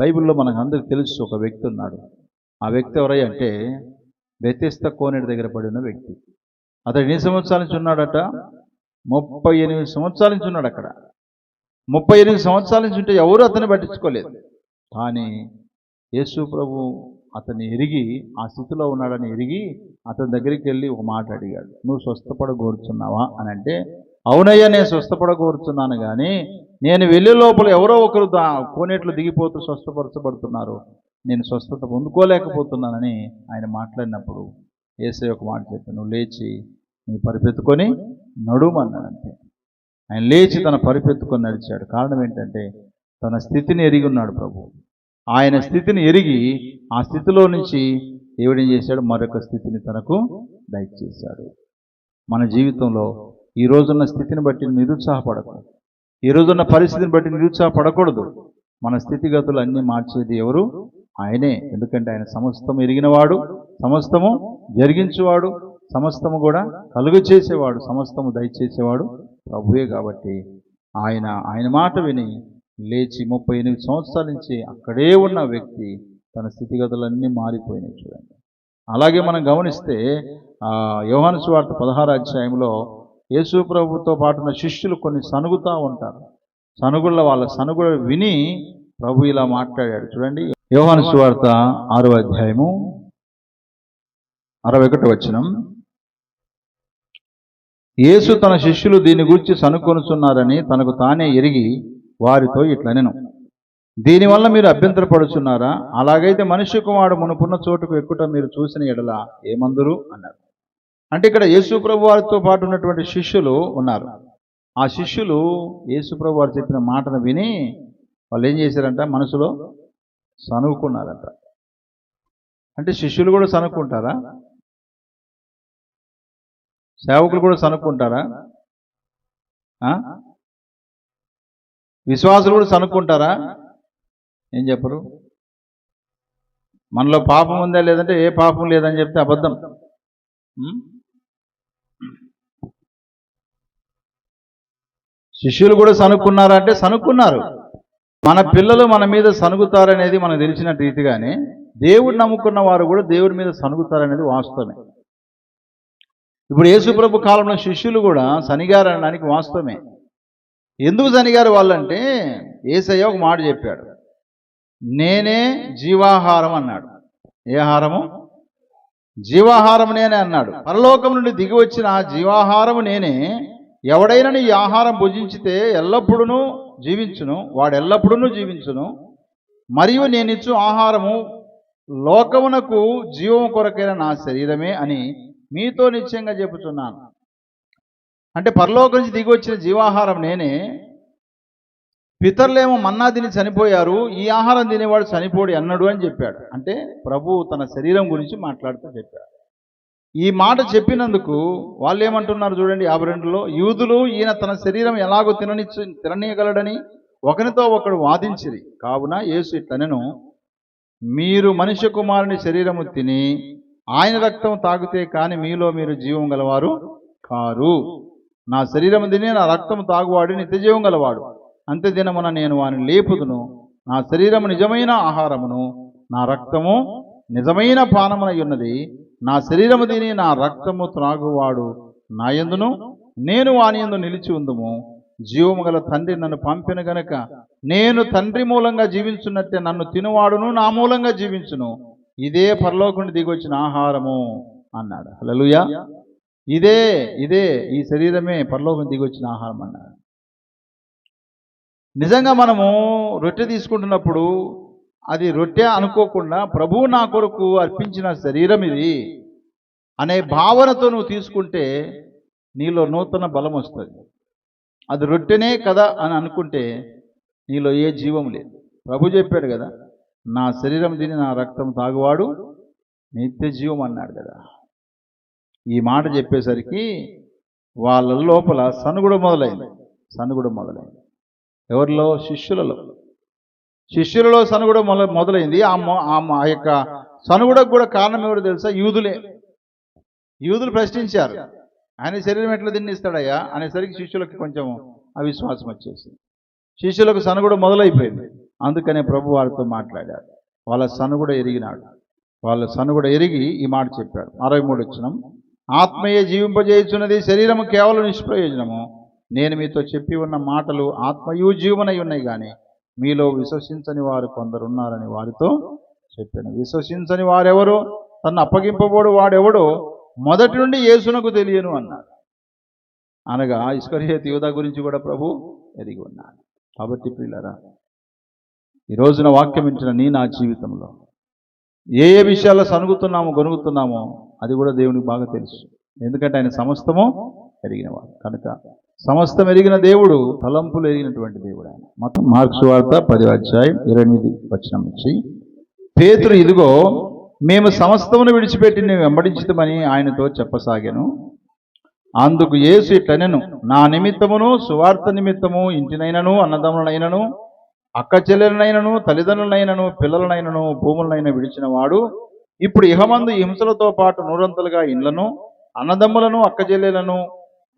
బైబిల్లో మనకు అందరికి తెలుసు ఒక వ్యక్తి ఉన్నాడు. ఆ వ్యక్తి ఎవరై అంటే వ్యతిస్త కోనేటి దగ్గర పడిన వ్యక్తి. అతడు ఎన్ని సంవత్సరాల నుంచి ఉన్నాడట? ముప్పై ఎనిమిది సంవత్సరాల నుంచి ఉన్నాడు అక్కడ. ముప్పై ఎనిమిది సంవత్సరాల నుంచి ఉంటే ఎవరు అతన్ని పట్టించుకోలేదు. కానీ యేసు ప్రభు అతన్ని ఎరిగి ఆ స్థితిలో ఉన్నాడని ఎరిగి అతని దగ్గరికి వెళ్ళి ఒక మాట అడిగాడు. నువ్వు స్వస్థపడగోరుచున్నావా? అని అంటే అవునయ్యా నేను స్వస్థపడగోరుచున్నాను కానీ నేను వెళ్ళే లోపల ఎవరో ఒకరు కోనేట్లు దిగిపోతూ స్వస్థపరచబడుతున్నారు. నేను స్వస్థత పొందుకోలేకపోతున్నానని ఆయన మాట్లాడినప్పుడు ఏసే ఒక మాట చెప్పి నువ్వు లేచి నీ పరిపెత్తుకొని నడుమన్నాడంతే ఆయన లేచి తన పరిపెత్తుకొని నడిచాడు. కారణం ఏంటంటే తన స్థితిని ఎరిగి ఉన్నాడు ప్రభు. ఆయన స్థితిని ఎరిగి ఆ స్థితిలో నుంచి దేవుడు ఏం చేశాడు? మరొక స్థితిని తనకు దయచేశాడు. మన జీవితంలో ఈ రోజున్న స్థితిని బట్టి నిరుత్సాహపడకూడదు ఈ రోజున్న పరిస్థితిని బట్టి నిరుత్సాహపడకూడదు. మన స్థితిగతులు అన్నీ మార్చేది ఎవరు? ఆయనే. ఎందుకంటే ఆయన సమస్తం ఎరిగినవాడు సమస్తము జరిగించేవాడు సమస్తము కూడా కలుగు చేసేవాడు సమస్తము దయచేసేవాడు ప్రభువే కాబట్టి ఆయన ఆయన మాట విని లేచి ముప్పై ఎనిమిది సంవత్సరాల నుంచి అక్కడే ఉన్న వ్యక్తి తన స్థితిగతులన్నీ మారిపోయినాయి చూడండి. అలాగే మనం గమనిస్తే యోహాను సువార్త పదహారు అధ్యాయంలో యేసు ప్రభుతో పాటు ఉన్న శిష్యులు కొన్ని సనుగుతూ ఉంటారు. సనుగుళ్ళ వాళ్ళ సనుగుడు విని ప్రభు ఇలా మాట్లాడాడు. చూడండి యోహాను సువార్త ఆరో అధ్యాయము అరవై ఒకటి వచనం. యేసు తన శిష్యులు దీని గురించి సనుకొనుచున్నారని తనకు తానే ఎరిగి వారితో ఇట్లనెను దీనివల్ల మీరు అభ్యంతరపడుచున్నారా? అలాగైతే మనిషి కుమారుడు మునుపున్న చోటుకు ఎక్కుట మీరు చూసిన ఎడల ఏమందురు? అన్నారు. అంటే ఇక్కడ యేసుప్రభు వారితో పాటు ఉన్నటువంటి శిష్యులు ఉన్నారు. ఆ శిష్యులు యేసుప్రభు వారు చెప్పిన మాటను విని వాళ్ళు ఏం చేశారంట? మనసులో సనుకున్నారంట అంటే శిష్యులు కూడా సనుక్కుంటారా సేవకులు కూడా సనుక్కుంటారా విశ్వాసులు కూడా సనుక్కుంటారా ఏం చెప్పరు? మనలో పాపం ఉందా లేదంటే ఏ పాపం లేదని చెప్తే అబద్ధం. శిష్యులు కూడా సనుక్కున్నారా అంటే సనుక్కున్నారు. మన పిల్లలు మన మీద సనుగుతారనేది మనకు తెలిసిన రీతిగానే దేవుడు నమ్ముకున్న వారు కూడా దేవుడి మీద సనుగుతారనేది వాస్తవమే. ఇప్పుడు యేసుప్రభు కాలంలో శిష్యులు కూడా శనిగారు అనడానికి వాస్తవమే. ఎందుకు శనిగారు వాళ్ళంటే ఏసయ్య ఒక మాట చెప్పాడు. నేనే జీవాహారం అన్నాడు. ఏ ఆహారము జీవాహారం నేనే అన్నాడు. పరలోకం నుండి దిగి వచ్చిన ఆ జీవాహారము నేనే. ఎవడైనా ఈ ఆహారం భుజించితే ఎల్లప్పుడూ జీవించును వాడు ఎల్లప్పుడూ జీవించును. మరియు నేనిచ్చు ఆహారము లోకమునకు జీవం కొరకైన నా శరీరమే అని మీతో నిశ్చయంగా చెబుతున్నాను. అంటే పరలోకం నుంచి దిగి వచ్చిన జీవాహారం నేనే. పితరులేమో మన్నా తిని చనిపోయారు ఈ ఆహారం తినేవాడు చనిపోడు అన్నాడు అని చెప్పాడు. అంటే ప్రభు తన శరీరం గురించి మాట్లాడుతూ చెప్పాడు. ఈ మాట చెప్పినందుకు వాళ్ళు ఏమంటున్నారు చూడండి యాభై రెండులో యూదులు ఈయన తన శరీరం ఎలాగో తినని తిననీయగలడని ఒకరితో ఒకడు వాదించిరి. కావున యేసు ఇట్లనెను మీరు మనిషి కుమారుని శరీరము తిని ఆయన రక్తం తాగితే కాని మీలో మీరు జీవం గలవారు కారు. నా శరీరం తిని నా రక్తం తాగువాడు నిత్యజీవం గలవాడు. అంత్య దినమున నేను వాని లేపుదును. నా శరీరము నిజమైన ఆహారమును నా రక్తము నిజమైన పానమునై ఉన్నది. నా శరీరము తిని నా రక్తము త్రాగువాడు నా ఎందును నేను వాని యందు నిలిచి ఉందుము. జీవము గల తండ్రి నన్ను పంపిన గనుక నేను తండ్రి మూలంగా జీవించున్నట్టే నన్ను తినువాడును నా మూలంగా జీవించును. ఇదే పరలోకుని దిగొచ్చిన ఆహారము అన్నాడు. హల్లెలూయా. ఇదే ఇదే ఈ శరీరమే పరలోకం దిగొచ్చిన ఆహారం అన్నాడు. నిజంగా మనము రొట్టె తీసుకుంటున్నప్పుడు అది రొట్టె అనుకోకుండా ప్రభువు నా కొరకు అర్పించిన శరీరం ఇది. అనే భావనతో నువ్వు తీసుకుంటే నీలో నూతన బలం వస్తుంది. అది రొట్టెనే కదా అని అనుకుంటే నీలో ఏ జీవం లేదు. ప్రభు చెప్పాడు కదా నా శరీరం తిని నా రక్తం తాగువాడు నిత్య జీవం అన్నాడు కదా. ఈ మాట చెప్పేసరికి వాళ్ళ లోపల సనుగుడు మొదలైంది. సనుగుడు మొదలైంది. ఎవరిలో? శిష్యులలో. శిష్యులలో సనుగుడు మొదల మొదలైంది. ఆ యొక్క సనుగుడకు కూడా కారణం ఎవరు తెలుసా? యూదులే. యూదులు ప్రశ్నించారు. ఆయన శరీరం ఎట్లా తిన్నిస్తాడయ్యా అనేసరికి శిష్యులకు కొంచెం అవిశ్వాసం వచ్చేసింది. శిష్యులకు సనుగుడు మొదలైపోయింది. అందుకనే ప్రభు వారితో మాట్లాడాడు. వాళ్ళ సను కూడా ఎరిగినాడు. వాళ్ళ సను కూడా ఎరిగి ఈ మాట చెప్పాడు. అరవై మూడు వచ్చినం ఆత్మయే జీవింపజేయుచున్నది శరీరము కేవలం నిష్ప్రయోజనము. నేను మీతో చెప్పి ఉన్న మాటలు ఆత్మయు జీవనై ఉన్నాయి కానీ మీలో విశ్వసించని వారు కొందరు ఉన్నారని వారితో చెప్పాను. విశ్వసించని వారెవరు? తను అప్పగింపబోడు వాడెవడో? మొదటి నుండి యేసునకు తెలియను అన్నాడు. అనగా ఇస్కరియేత్ యువత గురించి కూడా ప్రభు ఎరిగి ఉన్నాడు. కాబట్టి ప్రియులరా ఈ రోజున వాక్యం ఇచ్చిన నీ నా జీవితంలో ఏ ఏ విషయాల్లో సనుగుతున్నామో గొనుగుతున్నామో అది కూడా దేవునికి బాగా తెలుసు. ఎందుకంటే ఆయన సమస్తము ఎరిగినవాడు. కనుక సమస్తం ఎరిగిన దేవుడు తలంపులు ఎరిగినటువంటి దేవుడు ఆయన. మొత్తం మార్క్స్ వార్త పది అధ్యాయం ఇరవై ఎనిమిది వచ్చిన నుంచి. పేతురు ఇదిగో మేము సమస్తమును విడిచిపెట్టి నేను వెంబడించుతామని ఆయనతో చెప్పసాగాను. అందుకు యేసు ఇట్లనెను నా నిమిత్తమును సువార్త నిమిత్తము ఇంటినైనను అన్నదమ్ములనైనను అక్క చెల్లెలనైనను తల్లిదండ్రులనైనను పిల్లలనైనను భూములనైనా విడిచిన వాడు ఇప్పుడు ఇహమందు హింసలతో పాటు నూరంతలుగా ఇండ్లను అన్నదమ్ములను అక్క చెల్లెలను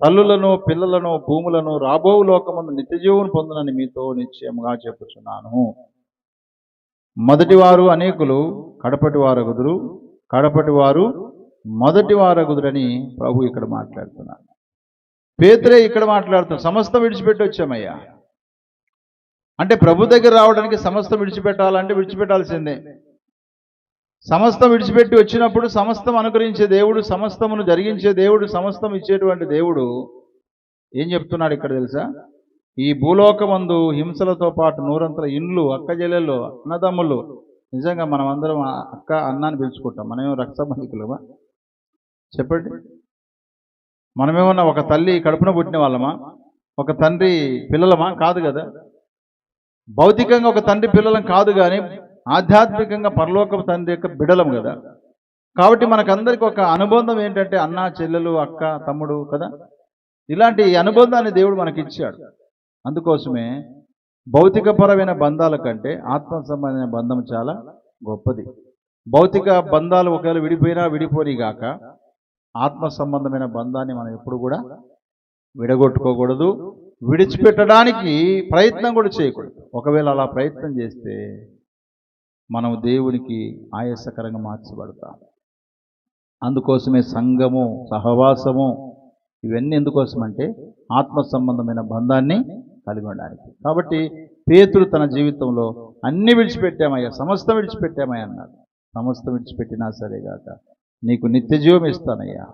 తల్లులను పిల్లలను భూములను రాబో లోకమందు నిత్యజీవును పొందనని మీతో నిశ్చయముగా చెప్పుచున్నాను. మొదటి వారు అనేకులు కడపటి వారగుదురు కడపటి వారు మొదటి వారగుదురని ప్రభు ఇక్కడ మాట్లాడుతున్నాడు. పేతురే ఇక్కడ మాట్లాడుతున్నాడు. సమస్తం విడిచిపెట్టి వచ్చామయ్యా. అంటే ప్రభు దగ్గర రావడానికి సమస్తం విడిచిపెట్టాలంటే విడిచిపెట్టాల్సిందే. సమస్తం విడిచిపెట్టి వచ్చినప్పుడు సమస్తం అనుగ్రహించే దేవుడు సమస్తమును జరిగించే దేవుడు సమస్తం ఇచ్చేటువంటి దేవుడు ఏం చెప్తున్నాడు ఇక్కడ తెలుసా? ఈ భూలోకమందు హింసలతో పాటు నూరంతల ఇండ్లు అక్క అన్నదమ్ములు నిజంగా మనం అందరం అక్క అన్నాన్ని పిలుచుకుంటాం. మనమేమో రక్తబంధికులమా చెప్పండి. మనమేమన్నా ఒక తల్లి కడుపున పుట్టిన వాళ్ళమా? ఒక తండ్రి పిల్లలమా? కాదు కదా. భౌతికంగా ఒక తండ్రి పిల్లలం కాదు కానీ ఆధ్యాత్మికంగా పరలోక తండ్రి యొక్క బిడలం కదా. కాబట్టి మనకందరికి ఒక అనుబంధం ఏంటంటే అన్న చెల్లెలు అక్క తమ్ముడు కదా. ఇలాంటి అనుబంధాన్ని దేవుడు మనకి ఇచ్చాడు అందుకోసమే భౌతికపరమైన బంధాల కంటే ఆత్మ సంబంధమైన బంధం చాలా గొప్పది. భౌతిక బంధాలు ఒకవేళ విడిపోయినా విడిపోని గాక ఆత్మ సంబంధమైన బంధాన్ని మనం ఎప్పుడు కూడా విడగొట్టుకోకూడదు. విడిచిపెట్టడానికి ప్రయత్నం కూడా చేయకూడదు. ఒకవేళ అలా ప్రయత్నం చేస్తే మనం దేవునికి ఆయాసకరంగా మార్చబడతాం. అందుకోసమే సంఘము సహవాసము ఇవన్నీ ఎందుకోసమంటే ఆత్మ సంబంధమైన బంధాన్ని కలిగి ఉండడానికి కాబట్టి పేతురు తన జీవితంలో అన్ని విడిచిపెట్టామయ్యా సమస్తం విడిచిపెట్టామయ్యా అన్నాడు. సమస్తం విడిచిపెట్టినా సరేగాక నీకు నిత్య జీవం ఇస్తానయ్యా.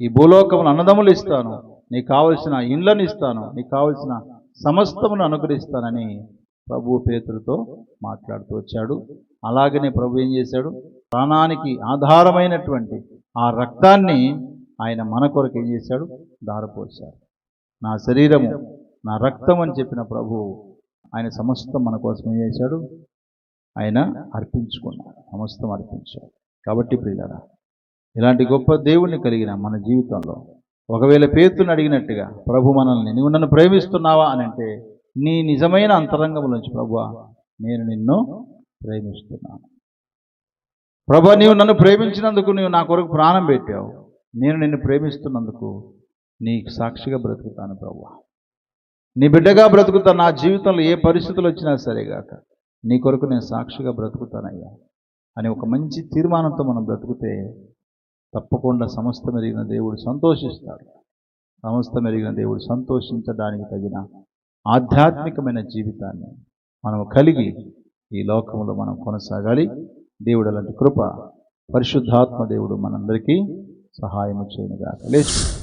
ఈ భూలోకమును అన్నదములు ఇస్తాను. నీకు కావలసిన ఇండ్లను ఇస్తాను. నీకు కావలసిన సమస్తమును అనుగ్రహిస్తానని ప్రభు పేతులతో మాట్లాడుతూ వచ్చాడు. అలాగనే ప్రభు ఏం చేశాడు? ప్రాణానికి ఆధారమైనటువంటి ఆ రక్తాన్ని ఆయన మన కొరకు ఏం చేశాడు? దారపోశాడు నా శరీరము నా రక్తం అని చెప్పిన ప్రభు ఆయన సమస్తం మన కోసం ఏం చేశాడు. ఆయన అర్పించుకున్నాడు. సమస్తం అర్పించాడు. కాబట్టి ప్రియులరా ఇలాంటి గొప్ప దేవుణ్ణి కలిగిన మన జీవితంలో ఒకవేళ పేతుని అడిగినట్టుగా ప్రభు మనల్ని నువ్వు నన్ను ప్రేమిస్తున్నావా? అని అంటే నీ నిజమైన అంతరంగం నుంచి ప్రభు నేను నిన్ను ప్రేమిస్తున్నాను. ప్రభు నీవు నన్ను ప్రేమించినందుకు నీవు నా కొరకు ప్రాణం పెట్టావు. నేను నిన్ను ప్రేమిస్తున్నందుకు నీకు సాక్షిగా బ్రతుకుతాను ప్రభు. నీ బిడ్డగా బ్రతుకుతా నా జీవితంలో ఏ పరిస్థితులు వచ్చినా సరేగాక నీ కొరకు నేను సాక్షిగా బ్రతుకుతానయ్యా అని ఒక మంచి తీర్మానంతో మనం బ్రతుకుతే తప్పకుండా సమస్త మెరిగిన దేవుడు సంతోషిస్తాడు. సమస్త మెరిగిన దేవుడు సంతోషించడానికి తగిన ఆధ్యాత్మికమైన జీవితాన్ని మనం కలిగి ఈ లోకంలో మనం కొనసాగాలి. దేవుడు అలాంటి కృప పరిశుద్ధాత్మ దేవుడు మనందరికీ సహాయము చేయనుగాక. లేచు.